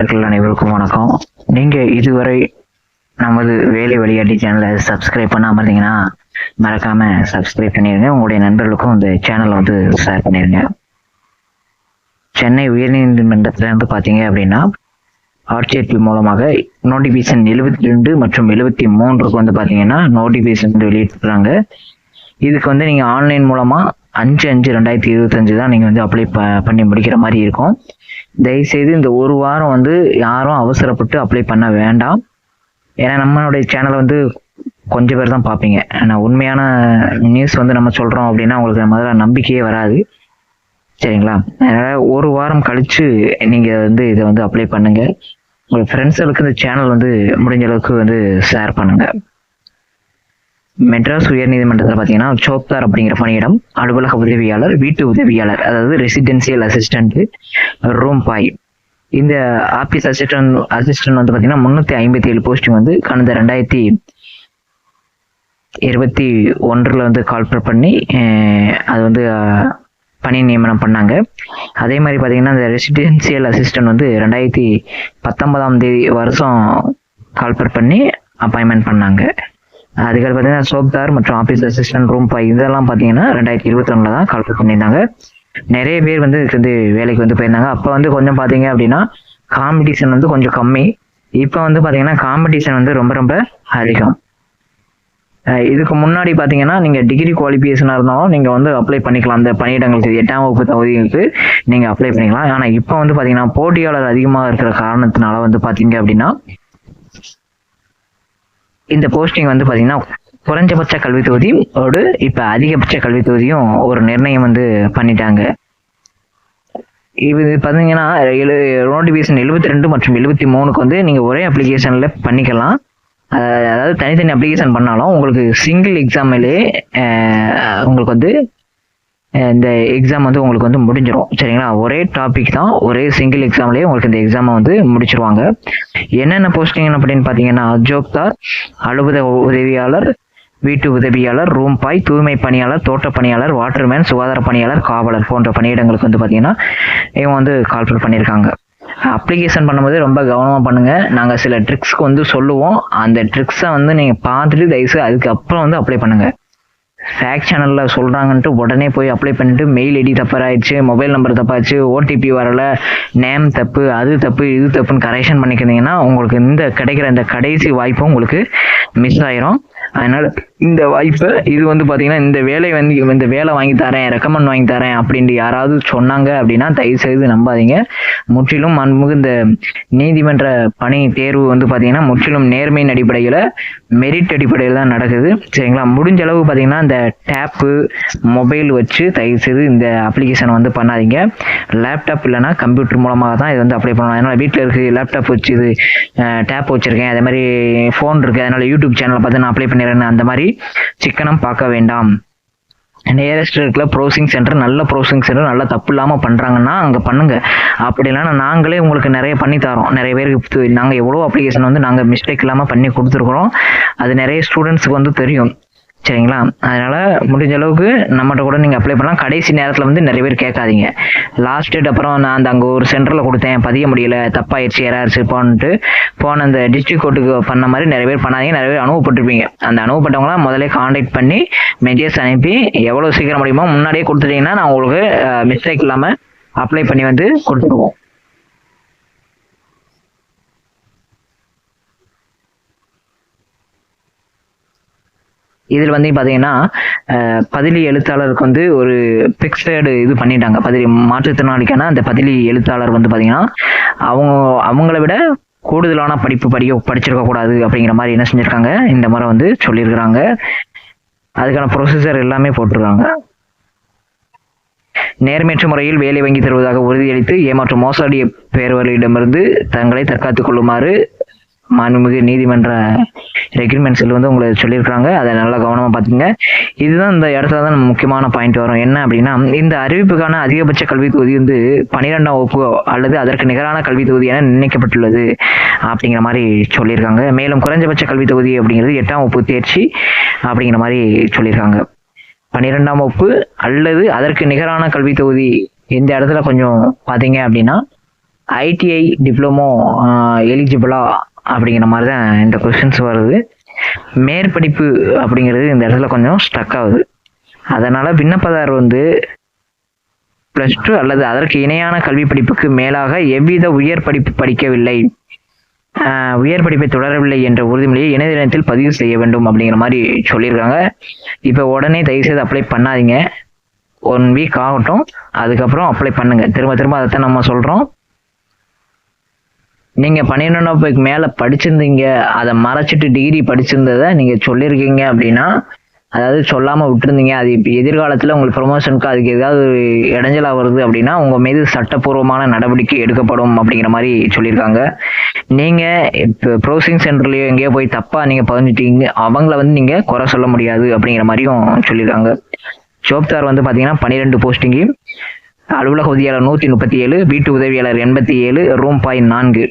அனைவருக்கும் வணக்கம். நீங்க இதுவரை நமது வேலை வழிகாட்டி சேனலை சப்ஸ்கிரைப் பண்ணாமல் இருந்தீங்கன்னா மறக்காம சப்ஸ்கிரைப் பண்ணிருங்க. உங்களுடைய நண்பர்களுக்கும் இந்த சேனலை வந்து ஷேர் பண்ணிருங்க. சென்னை உயர்நீதிமன்றத்தில் இருந்து பார்த்தீங்க அப்படின்னா ஆர்டிஐபி மூலமாக நோட்டிபிகேஷன் எழுபத்தி ரெண்டு மற்றும் எழுபத்தி மூன்றுக்கு வந்து பார்த்தீங்கன்னா நோட்டிபிகேஷன் வந்து இதுக்கு வந்து நீங்கள் ஆன்லைன் மூலமாக அஞ்சு அஞ்சு ரெண்டாயிரத்தி இருபத்தஞ்சு தான் நீங்கள் வந்து அப்ளை ப பண்ணி முடிக்கிற மாதிரி இருக்கும். தயவுசெய்து இந்த ஒரு வாரம் வந்து யாரும் அவசரப்பட்டு அப்ளை பண்ண வேண்டாம். ஏன்னா நம்மளுடைய சேனலை வந்து கொஞ்சம் பேர் தான் பார்ப்பீங்க. ஆனால் உண்மையான நியூஸ் வந்து நம்ம சொல்கிறோம் அப்படின்னா உங்களுக்கு முதல்ல நம்பிக்கையே வராது. சரிங்களா? அதனால் ஒரு வாரம் கழித்து நீங்கள் வந்து இதை வந்து அப்ளை பண்ணுங்கள் உங்கள் ஃப்ரெண்ட்ஸுகளுக்கு இந்த சேனல் வந்து முடிஞ்ச அளவுக்கு வந்து ஷேர் பண்ணுங்கள் மெட்ராஸ் உயர்நீதிமன்றத்தில் பார்த்தீங்கன்னா சோப்தார் அப்படிங்கிற பணியிடம் அலுவலக உதவியாளர் வீட்டு உதவியாளர் அதாவது ரெசிடென்சியல் அசிஸ்டன்ட் ரூம் பாய் இந்த ஆபீஸ் அசிஸ்டன்ட் அசிஸ்டன்ட் வந்து பார்த்தீங்கன்னா முந்நூற்றி ஐம்பத்தி ஏழு போஸ்டிங் வந்து கடந்த ரெண்டாயிரத்தி இருபத்தி ஒன்றில் வந்து கால்பர் பண்ணி அது வந்து பணி நியமனம் பண்ணாங்க. அதே மாதிரி பார்த்தீங்கன்னா இந்த ரெசிடென்சியல் அசிஸ்டன்ட் வந்து ரெண்டாயிரத்தி பத்தொன்பதாம் தேதி வருஷம் கால்பர் பண்ணி அப்பாயின்மெண்ட் பண்ணாங்க. அதுக்கு பார்த்தீங்கன்னா சோப்தார் மற்றும் ஆஃபீஸ் அசிஸ்டன்ட் ரூம் இதெல்லாம் பார்த்தீங்கன்னா ரெண்டாயிரத்தி இருபத்தி ஒன்றில் தான் கால்பர் பண்ணியிருந்தாங்க. நிறைய பேர் வந்து இதுக்கு வந்து வேலைக்கு வந்து போயிருந்தாங்க. அப்போ வந்து கொஞ்சம் பார்த்தீங்க அப்படின்னா காம்படிஷன் வந்து கொஞ்சம் கம்மி. இப்போ வந்து பார்த்தீங்கன்னா காம்படிஷன் வந்து ரொம்ப ரொம்ப அதிகம். இதுக்கு முன்னாடி பார்த்தீங்கன்னா நீங்கள் டிகிரி குவாலிஃபிகேஷனாக இருந்தாலும் நீங்கள் வந்து அப்ளை பண்ணிக்கலாம். அந்த பணியிடங்களுக்கு எட்டாம் வகுப்பு தகுதிகளுக்கு நீங்கள் அப்ளை பண்ணிக்கலாம். ஆனால் இப்போ வந்து பார்த்தீங்கன்னா போட்டியாளர் அதிகமாக இருக்கிற காரணத்தினால வந்து பார்த்தீங்க அப்படின்னா இந்த போஸ்டிங் வந்து பார்த்தீங்கன்னா குறைஞ்சபட்ச கல்வி தொகுதியோடு இப்போ அதிகபட்ச கல்வி தொகுதியும் ஒரு நிர்ணயம் வந்து பண்ணிட்டாங்க. இது பார்த்தீங்கன்னா எழு நோட்டிஃபிகேஷன் எழுபத்தி ரெண்டு மற்றும் எழுபத்தி மூணுக்கு வந்து நீங்கள் ஒரே அப்ளிகேஷனில் பண்ணிக்கலாம். அதாவது தனித்தனி அப்ளிகேஷன் பண்ணாலும் உங்களுக்கு சிங்கிள் எக்ஸாமிலே உங்களுக்கு வந்து இந்த எக்ஸாம் வந்து உங்களுக்கு வந்து முடிஞ்சிடும் சரிங்களா? ஒரே டாபிக் தான். ஒரே சிங்கிள் எக்ஸாம்லேயே உங்களுக்கு இந்த எக்ஸாமை வந்து முடிச்சிருவாங்க. என்னென்ன போஸ்டிங் அப்படின்னு பார்த்தீங்கன்னா அஜோக்தார் அலுவலக உதவியாளர் வீட்டு உதவியாளர் ரூம் பாய் தூய்மை பணியாளர் தோட்ட பணியாளர் வாட்டர்மேன் சுகாதார பணியாளர் காவலர் போன்ற பணியிடங்களுக்கு வந்து பார்த்தீங்கன்னா இவங்க வந்து கால்ஃபர் பண்ணியிருக்காங்க. அப்ளிகேஷன் பண்ணும்போது ரொம்ப கவனமாக பண்ணுங்கள் நாங்கள் சில ட்ரிக்ஸ்க்கு வந்து சொல்லுவோம். அந்த ட்ரிக்ஸை வந்து நீங்கள் பார்த்துட்டு தயவுசெய்து அதுக்கப்புறம் வந்து அப்ளை பண்ணுங்கள் ஃபேக் சேனலில் சொல்கிறாங்கன்ட்டு உடனே போய் அப்ளை பண்ணிட்டு மெயில் ஐடி தப்பாயிடுச்சு மொபைல் நம்பர் தப்பாச்சு ஓடிபி வரல நேம் தப்பு அது தப்பு இது தப்புன்னு கரெக்ஷன் பண்ணிக்கிறீங்கன்னா உங்களுக்கு இந்த கிடைக்கிற இந்த கடைசி வாய்ப்பும் உங்களுக்கு மிஸ் ஆயிரும். அதனால் இந்த வாய்ப்பை இது வந்து பார்த்தீங்கன்னா இந்த வேலை வந்து இந்த வேலை வாங்கி தரேன் ரெக்கமெண்ட் வாங்கி தரேன் அப்படின்ட்டு யாராவது சொன்னாங்க அப்படின்னா தயவு செய்து நம்பாதீங்க. முற்றிலும் அன்புமிகு இந்த நீதிமன்ற பணி தேர்வு வந்து பார்த்தீங்கன்னா முற்றிலும் நேர்மையின் அடிப்படையில் மெரிட் அடிப்படையில் தான் நடக்குது. சரிங்களா? முடிஞ்ச அளவு பார்த்தீங்கன்னா இந்த டேப்பு மொபைல் வச்சு தயவு செய்து இந்த அப்ளிகேஷன் வந்து பண்ணாதீங்க. லேப்டாப் இல்லைன்னா கம்ப்யூட்டர் மூலமாக தான் இது வந்து அப்ளை பண்ணலாம் அதனால் வீட்டில் இருக்கு லேப்டாப் வச்சு இது டேப் வச்சுருக்கேன். அதே மாதிரி ஃபோன் இருக்குது அதனால் யூடியூப் சேனலை பார்த்து நான் அப்ளை பண்ணிடுறேன் அந்த மாதிரி சிக்கனம் பார்க்க வேண்டாம். நியரஸ்ட் இருக்கிற ப்ரோசிங் சென்டர் நல்ல ப்ரோசிங் சென்டர் நல்லா தப்பு இல்லாமல் பண்ணுறாங்கன்னா அங்கே பண்ணுங்க. அப்படி இல்லைன்னா நாங்களே உங்களுக்கு நிறைய பண்ணி தரோம். நிறைய பேருக்கு நாங்கள் எவ்வளோ அப்ளிகேஷன் வந்து நாங்கள் மிஸ்டேக் இல்லாமல் பண்ணி கொடுத்துருக்குறோம். அது நிறைய ஸ்டூடெண்ட்ஸுக்கு வந்து தெரியும். சரிங்களா? அதனால் முடிஞ்ச அளவுக்கு நம்மகிட்ட கூட நீங்கள் அப்ளை பண்ணலாம். கடைசி நேரத்தில் வந்து நிறைய பேர் கேட்காதீங்க. லாஸ்ட் டேட் அப்புறம் நான் அந்த அங்கே ஒரு சென்டரில் கொடுத்தேன். பதிய முடியல தப்பாயிடுச்சு யாராச்சு போன்ட்டு போன அந்த டிஸ்ட்ரிக்ட் கோர்ட்டுக்கு பண்ண மாதிரி நிறைய பேர் பண்ணாதீங்க. நிறைய பேர் அனுபவப்பட்டிருப்பீங்க. அந்த அனுபவப்பட்டவங்களாம் முதலே காண்டாக்ட் பண்ணி மெசேஜ் அனுப்பி எவ்வளோ சீக்கிரம் முடியுமோ முன்னாடியே கொடுத்துட்டீங்கன்னா நான் உங்களுக்கு மிஸ்டேக் இல்லாமல் அப்ளை பண்ணி வந்து கொடுத்துருவோம். இதில் வந்து பார்த்தீங்கன்னா பதிலி எழுத்தாளருக்கு வந்து ஒரு பிக்சடு இது பண்ணிட்டாங்க. பதிலி மாற்றுத்திறனாளிக்கான அந்த பதிலி எழுத்தாளர் வந்து பார்த்தீங்கன்னா அவங்க அவங்கள விட கூடுதலான படிப்பு படிக்க படிச்சிருக்க கூடாது அப்படிங்கிற மாதிரி என்ன செஞ்சுருக்காங்க இந்த மாதிரி வந்து சொல்லியிருக்கிறாங்க. அதுக்கான ப்ரொசீஜர் எல்லாமே போட்டிருக்காங்க. நேர்மையற்ற முறையில் வேலை வாங்கி தருவதாக உறுதியளித்து ஏமாற்றும் மோசடி பேர்வர்களிடமிருந்து தங்களை தற்காத்துக் கொள்ளுமாறு மாண்புமிகு நீதிமன்ற ரெக்ரூட்மெண்ட்ஸில் வந்து உங்களுக்கு சொல்லியிருக்காங்க அதை நல்லா கவனமாக பார்த்துங்க இதுதான் இந்த இடத்துல தான் நம்ம முக்கியமான பாயிண்ட் வரும். என்ன அப்படின்னா இந்த அறிவிப்புக்கான அதிகபட்ச கல்வி தொகுதி வந்து பன்னிரெண்டாம் வகுப்பு அல்லது அதற்கு நிகரான கல்வி தொகுதி என நிர்ணயிக்கப்பட்டுள்ளது அப்படிங்கிற மாதிரி சொல்லியிருக்காங்க. மேலும் குறைஞ்சபட்ச கல்வி தொகுதி அப்படிங்கிறது எட்டாம் வகுப்பு தேர்ச்சி அப்படிங்கிற மாதிரி சொல்லியிருக்காங்க. பன்னிரெண்டாம் வகுப்பு அல்லது அதற்கு நிகரான கல்வி தொகுதி இந்த இடத்துல கொஞ்சம் பார்த்தீங்க அப்படின்னா ஐடிஐ டிப்ளமோ எலிஜிபிளா அப்படிங்கிற மாதிரி தான் இந்த கொஷின்ஸ் வருது. மேற்படிப்பு அப்படிங்கிறது இந்த இடத்துல கொஞ்சம் ஸ்டக் ஆகுது. அதனால் விண்ணப்பதார் வந்து ப்ளஸ் டூ அல்லது அதற்கு இணையான கல்வி படிப்புக்கு மேலாக எவ்வித உயர் படிப்பு படிக்கவில்லை. உயர் படிப்பை தொடரவில்லை என்ற உறுதிமொழியை இணையதளத்தில் பதிவு செய்ய வேண்டும் அப்படிங்கிற மாதிரி சொல்லியிருக்காங்க. இப்போ உடனே தயவு செய்து அப்ளை பண்ணாதீங்க. ஒன் வீக் ஆகட்டும். அதுக்கப்புறம் அப்ளை பண்ணுங்கள் திரும்ப திரும்ப அதைத்தான் நம்ம சொல்கிறோம் நீங்க பன்னிரெண்டாம் வகுப்புக்கு மேல படிச்சிருந்தீங்க அதை மறைச்சிட்டு டிகிரி படிச்சிருந்ததை நீங்க சொல்லியிருக்கீங்க அப்படின்னா அதாவது சொல்லாம விட்டுருந்தீங்க அது எதிர்காலத்தில் எதிர்காலத்துல உங்களுக்கு ப்ரொமோஷனுக்கு அதுக்கு ஏதாவது ஒரு இடைஞ்சலா வருது அப்படின்னா உங்க மீது சட்டப்பூர்வமான நடவடிக்கை எடுக்கப்படும் அப்படிங்கிற மாதிரி சொல்லியிருக்காங்க. நீங்க இப்போ ப்ரௌசிங் சென்டர்லயோ எங்கேயோ போய் தப்பா நீங்க பதிஞ்சிட்டீங்க அவங்கள வந்து நீங்க குறை சொல்ல முடியாது அப்படிங்கிற மாதிரியும் சொல்லியிருக்காங்க. ஜோப்தார் வந்து பாத்தீங்கன்னா பன்னிரெண்டு போஸ்டிங்கு அலுவலக உதவியாளர் நூத்தி முப்பத்தி ஏழு வீட்டு உதவியாளர் எண்பத்தி ஏழு ரூம் பாய் நான்கு.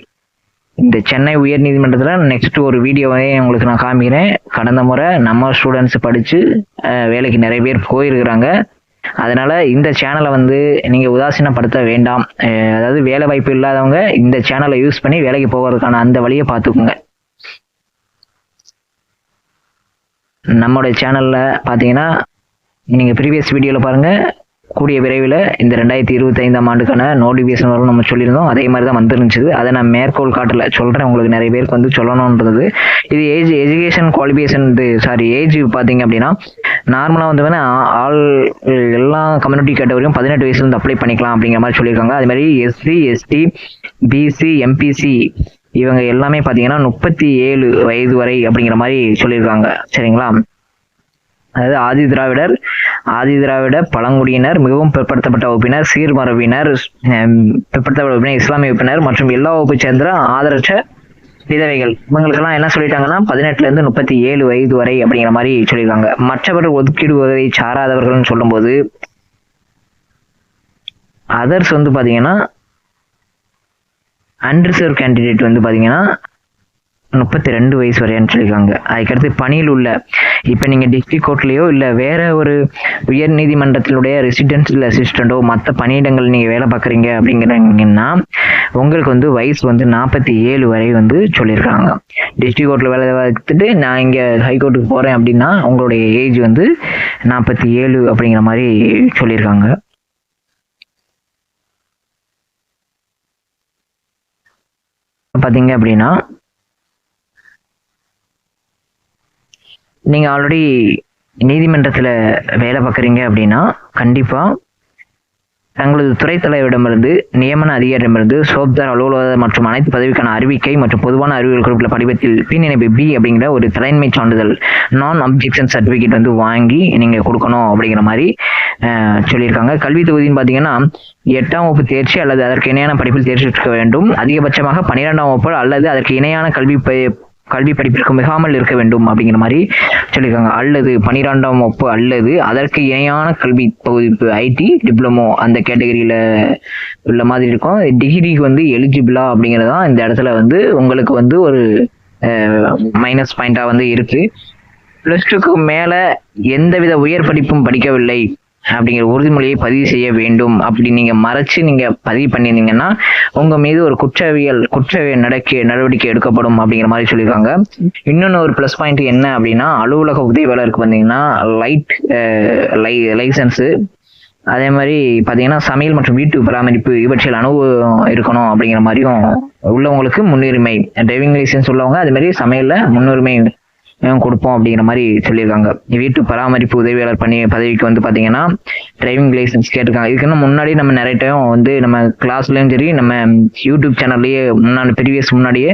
இந்த சென்னை உயர் நீதிமன்றத்தில் நெக்ஸ்ட் ஒரு வீடியோவே உங்களுக்கு நான் காமிக்கிறேன். கடந்த முறை நம்ம ஸ்டூடெண்ட்ஸ் படித்து வேலைக்கு நிறைய பேர் போயிருக்கிறாங்க. அதனால இந்த சேனலை வந்து நீங்கள் உதாசீனப்படுத்த வேண்டாம். அதாவது வேலை வாய்ப்பு இல்லாதவங்க இந்த சேனலை யூஸ் பண்ணி வேலைக்கு போகிறதுக்கான அந்த வழியை பார்த்துக்குங்க. நம்மளுடைய சேனலில் பார்த்தீங்கன்னா நீங்கள் ப்ரீவியஸ் வீடியோவில் பாருங்கள் கூடிய விரைவில் இந்த ரெண்டாயிரத்தி இருபத்தைந்தாம் ஆண்டுக்கான நோட்டிஃபிகேஷன் வரும் நம்ம சொல்லியிருந்தோம். அதே மாதிரி தான் வந்துருந்துச்சு. அதை நான் மேற்கோள் காட்டல. சொல்கிறேன் உங்களுக்கு நிறைய பேருக்கு வந்து சொல்லணுன்றது. இது ஏஜ் எஜுகேஷன் குவாலிஃபிகேஷன் இது சாரி ஏஜ் பார்த்தீங்க அப்படின்னா நார்மலாக வந்து வேணா ஆல் எல்லா கம்யூனிட்டி கேட்டவரையும் பதினெட்டு வயசுலேருந்து அப்ளை பண்ணிக்கலாம் அப்படிங்கிற மாதிரி சொல்லியிருக்காங்க. அது மாதிரி எஸ்சி எஸ்டி பிசி எம்பிசி இவங்க எல்லாமே பார்த்தீங்கன்னா முப்பத்தி ஏழு வயது வரை அப்படிங்கிற மாதிரி சொல்லியிருக்காங்க. சரிங்களா? அதாவது ஆதி திராவிடர் ஆதி திராவிட பழங்குடியினர் மிகவும் பிற்படுத்தப்பட்ட வகுப்பினர் சீர்மரபினர் பிற்படுத்தப்பட்ட வகுப்பினர் இஸ்லாமிய வகுப்பினர் மற்றும் எல்லா வகுப்பை சேர்ந்த ஆதரவற்ற விதவைகள். இவங்களுக்கெல்லாம் என்ன சொல்லிட்டாங்கன்னா பதினெட்டுல இருந்து முப்பத்தி ஏழு வயது வரை அப்படிங்கிற மாதிரி சொல்லியிருக்காங்க. மற்றவர்கள் ஒதுக்கீடு வகை சாராதவர்கள்னு சொல்லும்போது அதர்ஸ் வந்து பார்த்தீங்கன்னா அன்ரிசர்வ் கேண்டிடேட் வந்து பார்த்தீங்கன்னா முப்பத்தி ரெண்டு வயசு வரையான்னு சொல்லியிருக்காங்க. அதுக்கடுத்து பணியில் உள்ள இப்போ நீங்கள் டிஸ்ட்ரிக் கோர்ட்லேயோ இல்லை வேறு ஒரு உயர் நீதிமன்றத்தினுடைய ரெசிடென்சியல் அசிஸ்டண்ட்டோ மற்ற பணியிடங்கள் நீங்கள் வேலை பார்க்குறீங்க அப்படிங்கிறீங்கன்னா உங்களுக்கு வந்து வயசு வந்து நாற்பத்தி ஏழு வரை வந்து சொல்லியிருக்காங்க. டிஸ்ட்ரிக் கோர்ட்டில் வேலை பார்த்துட்டு நான் இங்கே ஹைகோர்ட்டுக்கு போகிறேன் அப்படின்னா உங்களுடைய ஏஜ் வந்து நாற்பத்தி ஏழு அப்படிங்கிற மாதிரி சொல்லியிருக்காங்க. பார்த்தீங்க அப்படின்னா நீங்கள் ஆல்ரெடி நீதிமன்றத்தில் வேலை பார்க்குறீங்க அப்படின்னா கண்டிப்பாக தங்களது துறை தலைவரிடமிருந்து நியமன அதிகாரியிடமிருந்து சோப்தார் அலுவலர் மற்றும் அனைத்து பதவிக்கான அறிவிக்கை மற்றும் பொதுவான அறிவியல் குறிப்பிட்ட படிவத்தில் பின் இணைப்பு பி அப்படிங்கிற ஒரு தலைமை சான்றிதழ் நான் அப்ஜெக்ஷன் சர்டிஃபிகேட் வந்து வாங்கி நீங்கள் கொடுக்கணும் அப்படிங்கிற மாதிரி சொல்லியிருக்காங்க. கல்வி தொகுதின்னு பார்த்தீங்கன்னா எட்டாம் வகுப்பு தேர்ச்சி அல்லது அதற்கு இணையான படிப்பில் தேர்ச்சி இருக்க வேண்டும். அதிகபட்சமாக பன்னிரெண்டாம் வகுப்பு அல்லது அதற்கு இணையான கல்வி கல்வி படிப்பிற்கு மிகாமல் இருக்க வேண்டும் அப்படிங்கிற மாதிரி சொல்லியிருக்காங்க. அல்லது பன்னிரெண்டாம் வகுப்பு அல்லது அதற்கு இணையான கல்வி பகுதிப்பு ஐடி டிப்ளமோ அந்த கேட்டகரியில் உள்ள மாதிரி இருக்கும். டிகிரிக்கு வந்து எலிஜிபிளா அப்படிங்கிறது தான் இந்த இடத்துல வந்து உங்களுக்கு வந்து ஒரு மைனஸ் பாயிண்டாக வந்து இருக்குது ப்ளஸ் டூக்கு மேலே எந்தவித உயர் படிப்பும் படிக்கவில்லை. அப்படிங்கிற உறுதிமொழியை பதிவு செய்ய வேண்டும் அப்படி நீங்கள் மறைச்சு நீங்கள் பதிவு பண்ணியிருந்தீங்கன்னா உங்கள் மீது ஒரு குற்றவியல் குற்றவியல் நடக்க நடவடிக்கை எடுக்கப்படும் அப்படிங்கிற மாதிரி சொல்லியிருக்காங்க. இன்னொன்று ஒரு ப்ளஸ் பாயிண்ட் என்ன அப்படின்னா அலுவலக உதவியாளருக்கு பார்த்தீங்கன்னா லைட் லை லைசன்ஸு அதே மாதிரி பார்த்தீங்கன்னா சமையல் மற்றும் வீட்டு பராமரிப்பு இவற்றில் அனுபவம் இருக்கணும் அப்படிங்கிற மாதிரியும் உள்ளவங்களுக்கு முன்னுரிமை டிரைவிங் லைசன்ஸ் உள்ளவங்க அதே மாதிரி சமையலில் முன்னுரிமை கொடுப்போம் அப்படிங்கிற மாதிரி சொல்லியிருக்காங்க. வீட்டு பராமரிப்பு உதவியாளர் பணி பதவிக்கு வந்து பார்த்தீங்கன்னா டிரைவிங் லைசன்ஸ் கேட்டிருக்காங்க. இதுக்குன்னு முன்னாடி நம்ம நிறைய டைம் வந்து நம்ம கிளாஸ்லேயும் சரி நம்ம யூடியூப் சேனல்லையே முன்னாடி ப்ரீவியஸ் முன்னாடியே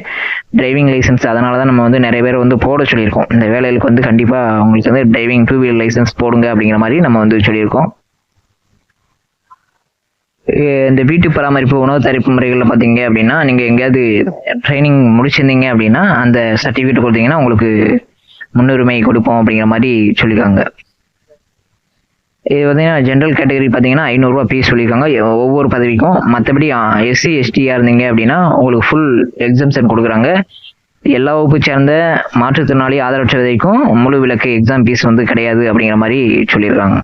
டிரைவிங் லைசன்ஸ் அதனால தான் நம்ம வந்து நிறைய பேர் வந்து போட சொல்லியிருக்கோம். இந்த வேலைகளுக்கு வந்து கண்டிப்பாக அவங்களுக்கு வந்து டிரைவிங் டூ வீலர் லைசன்ஸ் போடுங்க அப்படிங்கிற மாதிரி நம்ம வந்து சொல்லியிருக்கோம். இந்த வீட்டு பராமரிப்பு உணவு தயாரிப்பு முறைகளில் பார்த்தீங்க அப்படின்னா நீங்கள் எங்கேயாவது ட்ரைனிங் முடிச்சிருந்தீங்க அப்படின்னா அந்த சர்டிஃபிகேட் கொடுத்தீங்கன்னா உங்களுக்கு முன்னுரிமை கொடுப்போம் அப்படிங்கிற மாதிரி சொல்லியிருக்காங்க. இது பார்த்தீங்கன்னா ஜென்ரல் கேட்டகரி பார்த்தீங்கன்னா ஐநூறுரூவா ஃபீஸ் சொல்லியிருக்காங்க. ஒவ்வொரு பதவிக்கும் மற்றபடி எஸ்சி எஸ்டியாக இருந்தீங்க அப்படின்னா உங்களுக்கு ஃபுல் எக்ஸாம்ஷன் கொடுக்குறாங்க. எல்லா வகுப்பு சேர்ந்த மாற்றுத்திறனாளி ஆதரவற்றதைக்கும் முழு விலக்கு எக்ஸாம் ஃபீஸ் வந்து கிடையாது அப்படிங்கிற மாதிரி சொல்லியிருக்காங்க.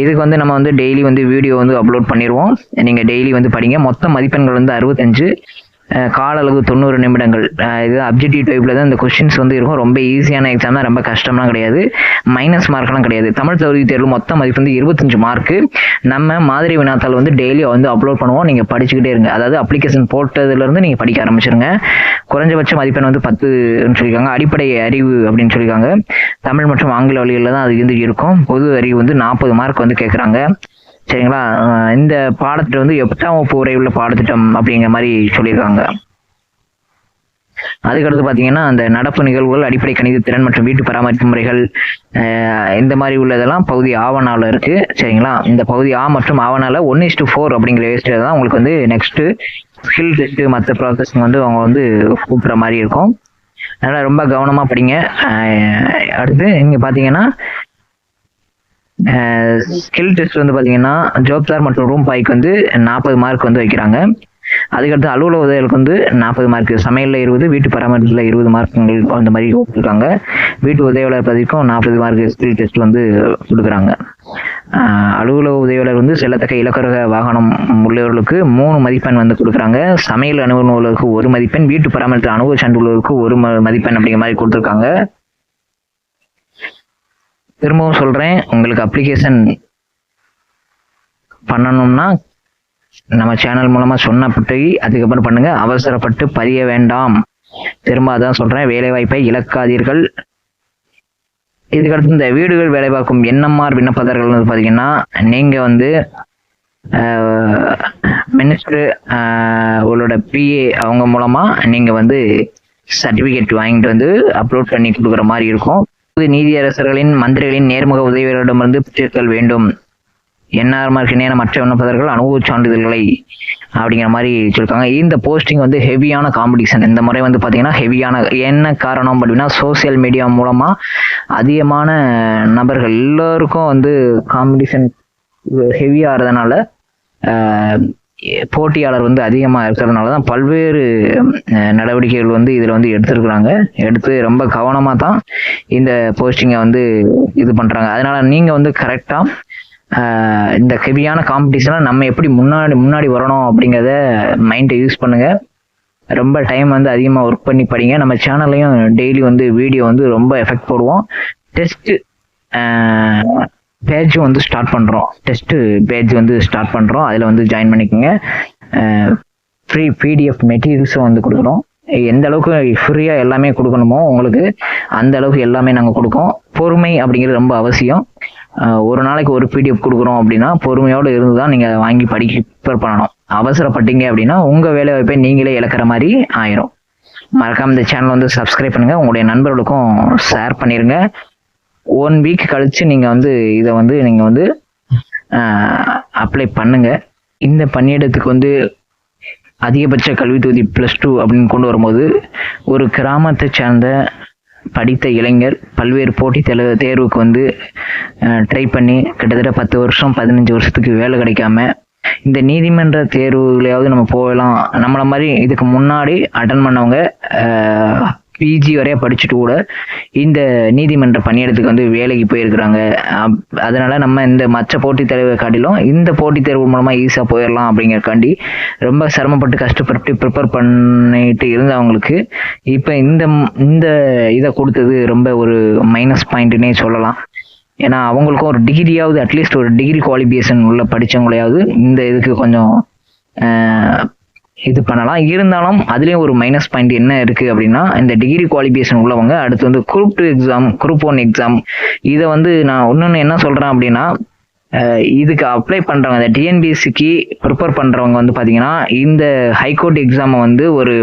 இதுக்கு வந்து நம்ம வந்து டெய்லி வந்து வீடியோ வந்து அப்லோட் பண்ணிடுவோம் நீங்கள் டெய்லி வந்து படிங்க. மொத்த மதிப்பெண்கள் வந்து அறுபத்தஞ்சு. கால அளவு தொண்ணூறு நிமிடங்கள். இது அப்ஜெக்டிவ் டைப்பில் தான் இந்த கொஸ்டின்ஸ் வந்து இருக்கும். ரொம்ப ஈஸியான எக்ஸாம் தான். ரொம்ப கஷ்டம்லாம் கிடையாது. மைனஸ் மார்க்லாம் கிடையாது. தமிழ் தகுதி தேர்வு மொத்த மதிப்பு வந்து இருபத்தஞ்சு மார்க்கு நம்ம மாதிரி வினாத்தால் வந்து டெய்லி வந்து அப்லோட் பண்ணுவோம். நீங்கள் படிச்சுக்கிட்டே இருங்க. அதாவது அப்ளிகேஷன் போட்டதுலேருந்து நீங்கள் படிக்க ஆரம்பிச்சிருங்க. குறைஞ்சபட்ச மதிப்பெண் வந்து பத்துன்னு சொல்லியிருக்காங்க. அடிப்படை அறிவு அப்படின்னு சொல்லியிருக்காங்க. தமிழ் மற்றும் ஆங்கில வழிகளில் தான் அது வந்து இருக்கும். பொது அறிவு வந்து நாற்பது மார்க் வந்து கேட்குறாங்க சரிங்களா? இந்த பாடத்திட்டம் வந்து எட்டாம் வகுப்பு வரை உள்ள பாடத்திட்டம் அப்படிங்கிற மாதிரி சொல்லியிருக்காங்க. அதுக்கடுத்து பார்த்தீங்கன்னா அந்த நடப்பு நிகழ்வுகள் அடிப்படை கணித திறன் மற்றும் வீட்டு பராமரிப்பு முறைகள் இந்த மாதிரி உள்ளதெல்லாம் பகுதி ஆவணாவில் இருக்கு. சரிங்களா? இந்த பகுதி ஆ மற்றும் ஆவணால ஒன் இஸ்டு ஃபோர் அப்படிங்கிற வேஸ்டில் தான் உங்களுக்கு வந்து நெக்ஸ்ட்டு ஸ்கில் டெஸ்ட்டு மற்ற ப்ராசஸிங் வந்து அவங்க வந்து கூப்பிட்ற மாதிரி இருக்கும். அதனால் ரொம்ப கவனமாக படிங்க. அடுத்து இங்கே பார்த்தீங்கன்னா ஸ்கில் டெஸ்ட் வந்து பார்த்தீங்கன்னா ஜோப்தார் மற்றும் ரூம் பாய்க்கு வந்து நாற்பது மார்க் வந்து வைக்கிறாங்க. அதுக்கடுத்து அலுவலக உதவிகளுக்கு வந்து நாற்பது மார்க் சமையலில் இருபது வீட்டு பராமரிப்பில் இருபது மார்க்குங்கள் அந்த மாதிரி கொடுத்துருக்காங்க வீட்டு உதவியாளர் பதிவுக்கும் நாற்பது மார்க் ஸ்கில் டெஸ்ட் வந்து கொடுக்குறாங்க. அலுவலக உதவியாளர் வந்து செல்லத்தக்க இலக்கரக வாகனம் உள்ளவர்களுக்கு மூணு மதிப்பெண் வந்து கொடுக்குறாங்க. சமையல் அனுபவங்களுக்கு ஒரு மதிப்பெண் வீட்டு பராமரிப்பு அனுபவ சான்றுள்ளவர்களுக்கு ஒரு ம- மதிப்பெண் அப்படிங்கிற மாதிரி கொடுத்துருக்காங்க. திரும்பவும் சொல்கிறேன் உங்களுக்கு அப்ளிகேஷன் பண்ணணும்னா நம்ம சேனல் மூலமாக சொன்னப்பட்டு அதுக்கப்புறம் பண்ணுங்கள் அவசரப்பட்டு பதிய வேண்டாம். திரும்ப அதான் சொல்கிறேன் வேலைவாய்ப்பை இழக்காதீர்கள். இதுக்கடுத்து இந்த வீடுகள் வேலை பார்க்கும் என்எம்ஆர் விண்ணப்பதாரர்கள் வந்து பார்த்தீங்கன்னா நீங்கள் வந்து மினிஸ்டர் உங்களோட பிஏ அவங்க மூலமாக நீங்கள் வந்து சர்டிஃபிகேட் வாங்கிட்டு வந்து அப்லோட் பண்ணி கொடுக்குற மாதிரி இருக்கும். நீதியரசர்களின் மந்திரிகளின் நேர்முக உதவியாளரிடமிருந்து பெற்றிருத்தல் வேண்டும். என்ஆர்மார்க்கு இணையான மற்ற விண்ணப்பதாரர்கள் அனுபவ சான்றிதழ்களை அப்படிங்கிற மாதிரி சொல்லியிருக்காங்க. இந்த போஸ்டிங் வந்து ஹெவியான காம்படிஷன் இந்த முறை வந்து பார்த்தீங்கன்னா ஹெவியான என்ன காரணம் அப்படின்னா சோஷியல் மீடியா மூலமாக அதிகமான நபர்கள் எல்லோருக்கும் வந்து காம்படிஷன் ஹெவியாக ஆகிறதுனால போட்டியாளர் வந்து அதிகமாக இருக்கிறதுனால தான் பல்வேறு நடவடிக்கைகள் வந்து இதில் வந்து எடுத்துருக்குறாங்க. எடுத்து ரொம்ப கவனமாக தான் இந்த போஸ்டிங்கை வந்து இது பண்ணுறாங்க அதனால் நீங்கள் வந்து கரெக்டாக இந்த ஹெவியான காம்படிஷனில் நம்ம எப்படி முன்னாடி முன்னாடி வரணும் அப்படிங்கிறத மைண்டை யூஸ் பண்ணுங்கள் ரொம்ப டைம் வந்து அதிகமாக ஒர்க் பண்ணி படிங்க. நம்ம சேனல்லையும் டெய்லி வந்து வீடியோ வந்து ரொம்ப எஃபெக்ட் போடுவோம். டெஸ்ட்டு பேஜ் வந்து ஸ்டார்ட் பண்ணுறோம் டெஸ்ட்டு பேஜ் வந்து ஸ்டார்ட் பண்ணுறோம் அதில் வந்து ஜாயின் பண்ணிக்கோங்க. ஃப்ரீ பிடிஎஃப் மெட்டீரியல்ஸும் வந்து கொடுக்குறோம். எந்த அளவுக்கு ஃப்ரீயாக எல்லாமே கொடுக்கணுமோ உங்களுக்கு அந்த அளவுக்கு எல்லாமே நாங்கள் கொடுக்கோம். பொறுமை அப்படிங்கிறது ரொம்ப அவசியம். ஒரு நாளைக்கு ஒரு பிடிஎஃப் கொடுக்குறோம் அப்படின்னா பொறுமையோடு இருந்து தான் நீங்கள் வாங்கி படிக்க ப்ரிப்பேர் பண்ணணும். அவசரப்பட்டீங்க அப்படின்னா உங்கள் வேலை வாய்ப்பை நீங்களே இழக்கிற மாதிரி ஆயிரும். மறக்காம இந்த சேனல் வந்து சப்ஸ்கிரைப் பண்ணுங்க. உங்களுடைய நண்பர்களுக்கும் ஷேர் பண்ணிடுங்க ஒன் வீக் கழிச்சு நீங்க வந்து இதை வந்து நீங்க வந்து அப்ளை பண்ணுங்க. இந்த பணியிடத்துக்கு வந்து அதிகபட்ச கல்வி தொகுதி ப்ளஸ் டூ அப்படின்னு கொண்டு வரும்போது ஒரு கிராமத்தை சேர்ந்த படித்த இளைஞர் பல்வேறு போட்டி தேர்வு தேர்வுக்கு வந்து ட்ரை பண்ணி கிட்டத்தட்ட பத்து வருஷம் பதினஞ்சு வருஷத்துக்கு வேலை கிடைக்காம இந்த நீதிமன்ற தேர்வுகளையாவது நம்ம போகலாம். நம்மளை மாதிரி இதுக்கு முன்னாடி அட்டன் பண்ணவங்க பிஜி வரைய படிச்சுட்டு கூட இந்த நீதிமன்ற பணியிடத்துக்கு வந்து வேலைக்கு போயிருக்கிறாங்க. அப்- அதனால நம்ம இந்த மற்ற போட்டித் தேர்வை காட்டிலும் இந்த போட்டித் தேர்வு மூலமாக ஈஸியாக போயிடலாம் அப்படிங்கறக்காண்டி ரொம்ப சிரமப்பட்டு கஷ்டப்பட்டு ப்ரிப்பேர் பண்ணிட்டு இருந்தவங்களுக்கு இப்போ இந்த இந்த இதை கொடுத்தது ரொம்ப ஒரு மைனஸ் பாயிண்ட்னே சொல்லலாம். ஏன்னா அவங்களுக்கும் ஒரு டிகிரியாவது அட்லீஸ்ட் ஒரு டிகிரி குவாலிஃபிகேஷன் உள்ள படித்தவங்களையாவது இந்த இதுக்கு கொஞ்சம் இது பண்ணலாம். இருந்தாலும் அதுலேயும் ஒரு மைனஸ் பாயிண்ட் என்ன இருக்குது அப்படின்னா இந்த டிகிரி குவாலிஃபிகேஷன் உள்ளவங்க அடுத்து வந்து group two exam group one exam இதை வந்து நான் இன்னொன்று என்ன சொல்கிறேன் அப்படின்னா இதுக்கு அப்ளை பண்ணுறவங்க இந்த டிஎன்பிஎஸ்சிக்கு ப்ரிப்பேர் பண்ணுறவங்க வந்து பார்த்தீங்கன்னா இந்த ஹைகோர்ட் எக்ஸாமை வந்து ஒரு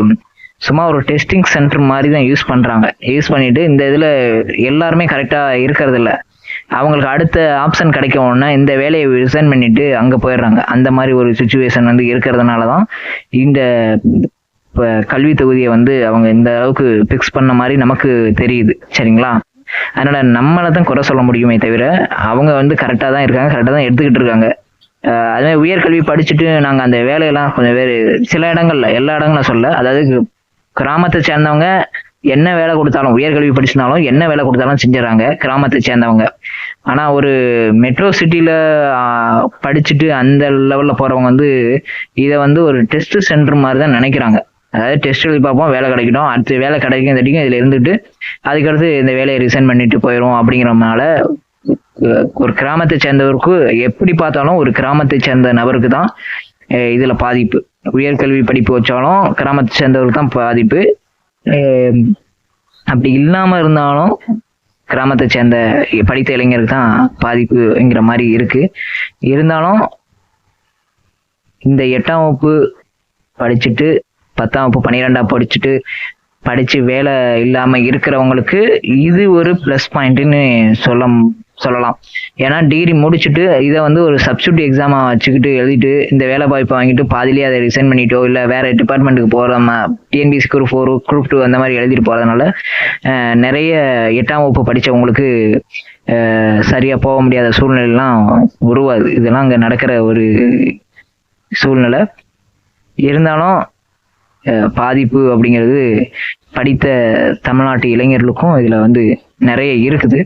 சும்மா ஒரு டெஸ்டிங் சென்டர் மாதிரி தான் யூஸ் பண்ணுறாங்க யூஸ் பண்ணிவிட்டு இந்த இதில் எல்லாருமே கரெக்டாக இருக்கிறதில்ல அவங்களுக்கு அடுத்த ஆப்ஷன் கிடைக்கணும்னா இந்த வேலையை ரிசைன் பண்ணிட்டு அங்கே போயிடுறாங்க. அந்த மாதிரி ஒரு சுச்சுவேஷன் வந்து இருக்கிறதுனால தான் இந்த இப்போ கல்வி தொகுதியை வந்து அவங்க இந்த அளவுக்கு ஃபிக்ஸ் பண்ண மாதிரி நமக்கு தெரியுது. சரிங்களா? அதனால நம்மளை தான் குறை சொல்ல முடியுமே தவிர அவங்க வந்து கரெக்டாக தான் இருக்காங்க கரெக்டாக தான் எடுத்துக்கிட்டு இருக்காங்க. அதே உயர்கல்வி படிச்சுட்டு நாங்கள் அந்த வேலையெல்லாம் கொஞ்சம் வேறு சில இடங்கள்ல எல்லா இடங்களும் சொல்ல அதாவது கிராமத்தை சேர்ந்தவங்க என்ன வேலை கொடுத்தாலும் உயர்கல்வி படிச்சிருந்தாலும் என்ன வேலை கொடுத்தாலும் செஞ்சுறாங்க கிராமத்தை சேர்ந்தவங்க. ஆனால் ஒரு மெட்ரோ சிட்டியில் படிச்சுட்டு அந்த லெவலில் போகிறவங்க வந்து இதை வந்து ஒரு டெஸ்ட் சென்டர் மாதிரி தான் நினைக்கிறாங்க. அதாவது டெஸ்ட் எழுதி பார்ப்போம் வேலை கிடைக்கட்டும். அடுத்து வேலை கிடைக்கும் தட்டிக்கும் இதில் இருந்துட்டு அதுக்கடுத்து இந்த வேலையை ரிசைன் பண்ணிட்டு போயிடும் அப்படிங்கிறதுனால ஒரு கிராமத்தை சேர்ந்தவருக்கு எப்படி பார்த்தாலும் ஒரு கிராமத்தை சேர்ந்த நபருக்கு தான் இதில் இதுல பாதிப்பு. உயர்கல்வி படிப்பு வச்சாலும் கிராமத்தை சேர்ந்தவருக்கு தான் பாதிப்பு. அப்படி இல்லாம இருந்தாலும் கிராமத்தை சேர்ந்த படித்த இளைஞருக்கு தான் பாதிப்புங்கிற மாதிரி இருக்கு. இருந்தாலும் இந்த எட்டாம் வகுப்பு படிச்சுட்டு பத்தாம் வகுப்பு பன்னிரெண்டாம் படிச்சுட்டு படிச்சு வேலை இல்லாம இருக்கிறவங்களுக்கு இது ஒரு ப்ளஸ் பாயிண்ட்னு சொல்ல சொல்லலாம். ஏன்னா டிகிரி முடிச்சுட்டு இதை வந்து ஒரு சப்ஸ்டியூட் எக்ஸாமா வச்சுக்கிட்டு எழுதிட்டு இந்த வேலை வாய்ப்பை வாங்கிட்டு பாதிலேயே அதை ரிசைன் பண்ணிட்டோ இல்லை வேற டிபார்ட்மெண்ட்டுக்கு போகிறோம் TNPSC group four group two அந்த மாதிரி எழுதிட்டு போகிறதுனால நிறைய எட்டாம் வகுப்பு படித்தவங்களுக்கு சரியாக போக முடியாத சூழ்நிலைலாம் உருவாது இதெல்லாம் அங்கே நடக்கிற ஒரு சூழ்நிலை. இருந்தாலும் பாதிப்பு அப்படிங்கிறது படித்த தமிழ்நாட்டு இளைஞர்களுக்கும் இதில் வந்து நிறைய இருக்குது.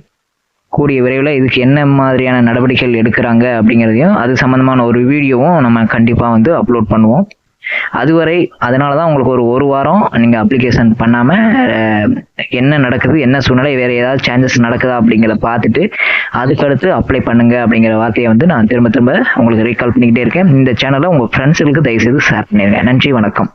கூடிய விரைவில் இதுக்கு என்ன மாதிரியான நடவடிக்கைகள் எடுக்கிறாங்க அப்படிங்கிறதையும் அது சம்மந்தமான ஒரு வீடியோவும் நம்ம கண்டிப்பாக வந்து அப்லோட் பண்ணுவோம். அதுவரை அதனால தான் உங்களுக்கு ஒரு ஒரு வாரம் நீங்கள் அப்ளிகேஷன் பண்ணாமல் என்ன நடக்குது என்ன சூழ்நிலை வேறு ஏதாவது சேஞ்சஸ் நடக்குதா அப்படிங்கிறத பார்த்துட்டு அதுக்கடுத்து அப்ளை பண்ணுங்க அப்படிங்கிற வார்த்தையை வந்து நான் திரும்ப திரும்ப உங்களுக்கு ரீகால் பண்ணிக்கிட்டே இருக்கேன். இந்த சேனலை உங்கள் ஃப்ரெண்ட்ஸுகளுக்கு தயவுசெய்து ஷேர் பண்ணிடுங்க நன்றி வணக்கம்.